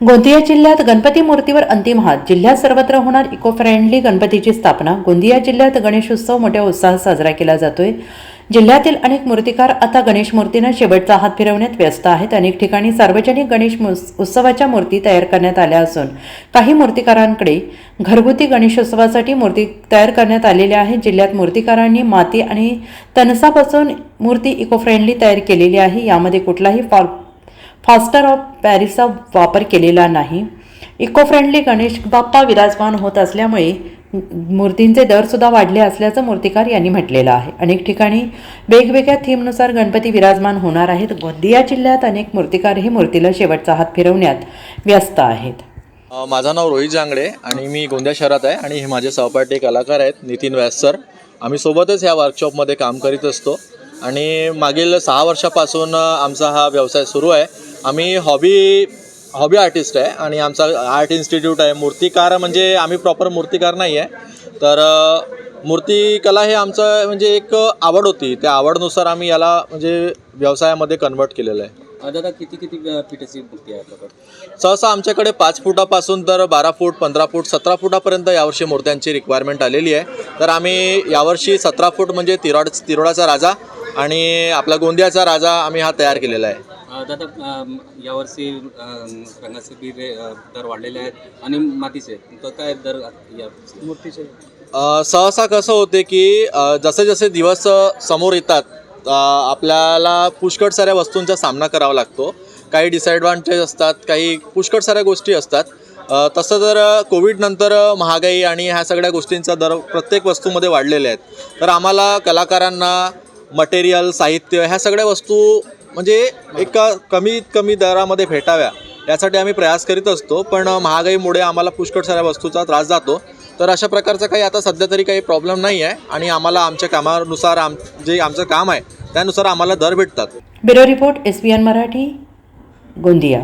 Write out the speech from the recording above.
गोंदिया जिल्ह्यात गणपती मूर्तीवर अंतिम हात. जिल्ह्यात सर्वत्र होणार इको फ्रेंडली गणपतीची स्थापना. गोंदिया जिल्ह्यात गणेशोत्सव मोठ्या उत्साहात साजरा केला जातोय. जिल्ह्यातील अनेक मूर्तिकार आता गणेश मूर्तींना शेवटचा हात फिरवण्यात व्यस्त आहेत. अनेक ठिकाणी सार्वजनिक गणेश उत्सवाच्या मूर्ती तयार करण्यात आल्या असून काही मूर्तिकारांकडे घरगुती गणेशोत्सवासाठी मूर्ती तयार करण्यात आलेल्या आहेत. जिल्ह्यात मूर्तिकारांनी माती आणि तनसापासून मूर्ती इको फ्रेंडली तयार केलेली आहे. यामध्ये कुठलाही फॉल फास्टर ऑफ पॅरिसचा वापर केलेला नाही. इको फ्रेंडली गणेश बाप्पा विराजमान होत असल्यामुळे मूर्तींचे दरसुद्धा वाढले असल्याचं मूर्तिकार यांनी म्हटलेलं आहे. अनेक ठिकाणी वेगवेगळ्या थीमनुसार गणपती विराजमान होणार आहेत. गोंदिया जिल्ह्यात अनेक मूर्तिकार हे मूर्तीला शेवटचा हात फिरवण्यात व्यस्त आहेत. माझं नाव रोहित जांगडे आणि मी गोंदिया शहरात आहे आणि हे माझे सहपाठी कलाकार आहेत नितीन व्यास सर. आम्ही सोबतच ह्या वर्कशॉपमध्ये काम करीत असतो. आणि मागील सहा वर्षापासून आमचा हा व्यवसाय सुरू आहे. आम्ही हॉबी हॉबी आर्टिस्ट आहे आणि आमचा आर्ट इन्स्टिट्यूट आहे. मूर्तिकार म्हणजे आम्ही प्रॉपर मूर्तिकार नाही आहे. तर मूर्तिकला हे आमचं म्हणजे एक आवड होती. त्या आवडनुसार आम्ही याला म्हणजे व्यवसायामध्ये कन्वर्ट केलेलं आहे. दादा किती किती फिटाची मूर्ती आहे आपल्याकडे? सहसा आमच्याकडे पाच फुटापासून तर बारा फूट पंधरा फूट सतरा फुटापर्यंत यावर्षी मूर्त्यांची रिक्वायरमेंट आलेली आहे. तर आम्ही यावर्षी सतरा फूट म्हणजे तिरोड तिरोडाचा राजा आणि आपला गोंदियाचा राजा आम्ही हा तयार केलेला आहे. दादा यावर्षी रंगाचे बी दर वाढलेले आहेत आणि मातीचे. तर काय दर या मूर्तीचे. सहसा कसं होते की जसे जसे दिवस समोर येतात आपल्याला पुष्कळ साऱ्या वस्तूंचा सामना करावा लागतो. काही डिसॲडव्हान्टेज असतात काही पुष्कळ साऱ्या गोष्टी असतात. तसं तर कोविडनंतर महागाई आणि ह्या सगळ्या गोष्टींचा दर प्रत्येक वस्तूमध्ये वाढलेले आहेत. तर आम्हाला कलाकारांना मटेरियल साहित्य ह्या सगळ्या वस्तू म्हणजे एका कमीत कमी दरामध्ये भेटाव्या यासाठी आम्ही प्रयास करीत असतो पण महागाईमुळे आम्हाला पुष्कळ साऱ्या वस्तूचा त्रास जातो. तर अशा प्रकारचा काही आता सध्या तरी काही प्रॉब्लेम नाही आहे आणि आम्हाला आमच्या कामानुसार आम जे आमचं काम आहे त्यानुसार आम्हाला दर भेटतात. Bureau report S Marathi Gondia.